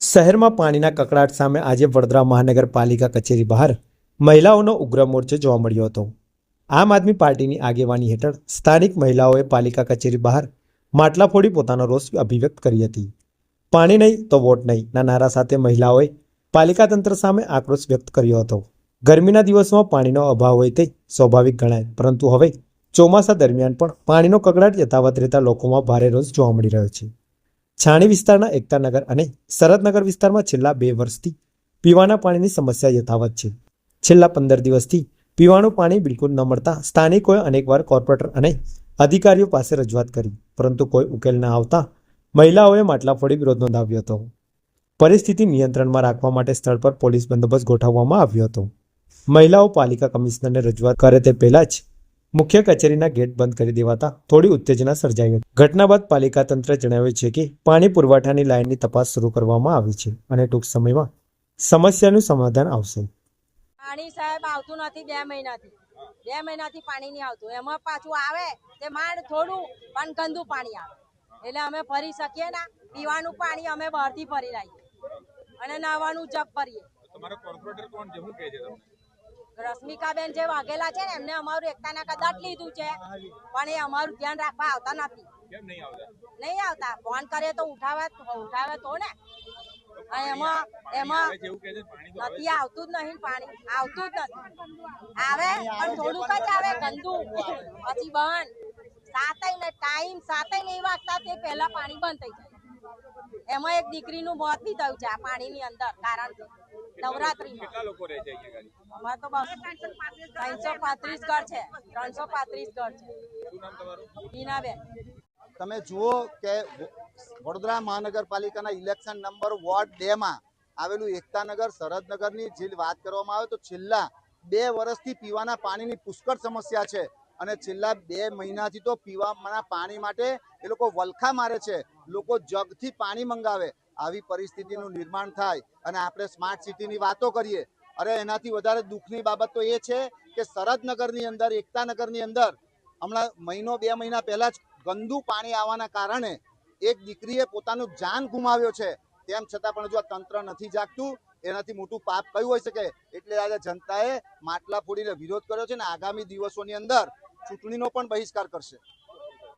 શહેરમાં પાણીના કકડાટ સામે આજે વડોદરા મહાનગરપાલિકા કચેરી બહાર મહિલાઓનો ઉગ્ર મોરચો જોવા મળ્યો હતો. આમ આદમી પાર્ટીની આગેવાની હેઠળ સ્થાનિક મહિલાઓએ પાલિકા કચેરી બહાર માટલા ફોડી પોતાનો રોષ અભિવ્યક્ત કરી હતી. પાણી નહીં તો વોટ નહીં નારા સાથે મહિલાઓએ પાલિકા તંત્ર સામે આક્રોશ વ્યક્ત કર્યો હતો. ગરમીના દિવસોમાં પાણીનો અભાવ હોય તે સ્વાભાવિક ગણાય, પરંતુ હવે ચોમાસા દરમિયાન પણ પાણીનો કકડાટ યથાવત રહેતા લોકોમાં ભારે રોષ જોવા મળી રહ્યો છે. છાણી વિસ્તારના એકતાનગર અને શરદનગર વિસ્તારમાં છેલ્લા બે વર્ષથી પીવાના પાણીની સમસ્યા યથાવત છે. છેલ્લા પંદર દિવસથી પીવાનું પાણી બિલકુલ ન મળતા સ્થાનિકોએ અનેકવાર કોર્પોરેટર અને અધિકારીઓ પાસે રજૂઆત કરી, પરંતુ કોઈ ઉકેલ ન આવતા મહિલાઓએ માટલા ફોડી વિરોધ નોંધાવ્યો હતો. પરિસ્થિતિ નિયંત્રણમાં રાખવા માટે સ્થળ પર પોલીસ બંદોબસ્ત ગોઠવવામાં આવ્યો હતો. મહિલાઓ પાલિકા કમિશનરને રજૂઆત કરે તે પહેલાં જ મુખ્ય કચેરીના ગેટ બંધ કરી દેવાતા થોડી ઉત્તેજના સર્જાઈ હતી. ઘટના બાદ પાલિકા તંત્ર જણાવ્યું છે કે પાણી પુરવઠાની લાઇનની તપાસ શરૂ કરવામાં આવી છે અને ટૂંક સમયમાં સમસ્યાનું સમાધાન આવશે. પાણી સાહેબ આવતું નથી બે મહિનાથી. બે મહિનાથી પાણી નહીં આવતું. એમાં પાછું આવે તે માંડ થોડું પણ ગંદુ પાણી આવે. એટલે અમે ફરી શકીએ ના. પીવાનું પાણી અમે બહારથી ફરી લાવીએ. અને નાવાનું જગ ફરીએ તમારો કોર્પોરેટર કોણ? છે કહે છે તમને. રશ્મિકાબેન જે વાઘેલા છે ને એમને અમારું એકતાના કદાચ લીધું છે. પણ એ અમારું ધ્યાન રાખવા આવતા નથી. નહીં આવતા? ફોન કરીએ તો ઉઠાવે ઉઠાવે તો ને. એમાં એમાં નથી આવતું જ નહીં પાણી. આવતું જ નથી. આવે પણ થોડુંક જ આવે. ગંદુ પછી બંધ. સાતય ને ટાઈમ સાતય નહીં વાગતા તે પહેલા પાણી બંધ થઈ જાય. એમાં એક દીકરીનું મોત બી થયું છે આ પાણીની અંદર કારણથી નવરાત્રીમાં. કેટલા લોકો રહે છે અહીંયા તો ત્રણસો પાંત્રીસ ઘર છે ત્રણસો પાંત્રીસ ઘર છે. શું બીનાબેન તમે જુઓ કે વડોદરા મહાનગરપાલિકાના ઇલેક્શન નંબર વોર્ડ બે માં આવેલું એકતાનગર સરહદનગરની જે વાત કરવામાં આવે તો છેલ્લા બે વર્ષથી પીવાના પાણીની પુષ્કળ સમસ્યા છે અને છેલ્લા બે મહિનાથી તો પીવાના પાણી માટે એ લોકો વલખા મારે છે. લોકો જગથી પાણી મંગાવે. આવી પરિસ્થિતિનું નિર્માણ થાય અને આપણે સ્માર્ટ સિટીની વાતો કરીએ. અરે, એનાથી વધારે દુઃખની બાબત તો એ છે કે સરદનગરની અંદર, એકતાનગરની અંદર, હમણાં મહિનો, બે મહિના પહેલા જ ગંદુ પાણી આવવાના કારણે એક દીકરીએ પોતાનું જાન ગુમાવ્યો છે. તેમ છતાં પણ જો આ તંત્ર નથી જાગતું, એનાથી મોટું પાપ કયું હોઈ શકે? એટલે આજે જનતાએ માટલા ફોડીને વિરોધ કર્યો છે ને આગામી દિવસોની અંદર ચૂંટણીનો પણ બહિષ્કાર કરશે.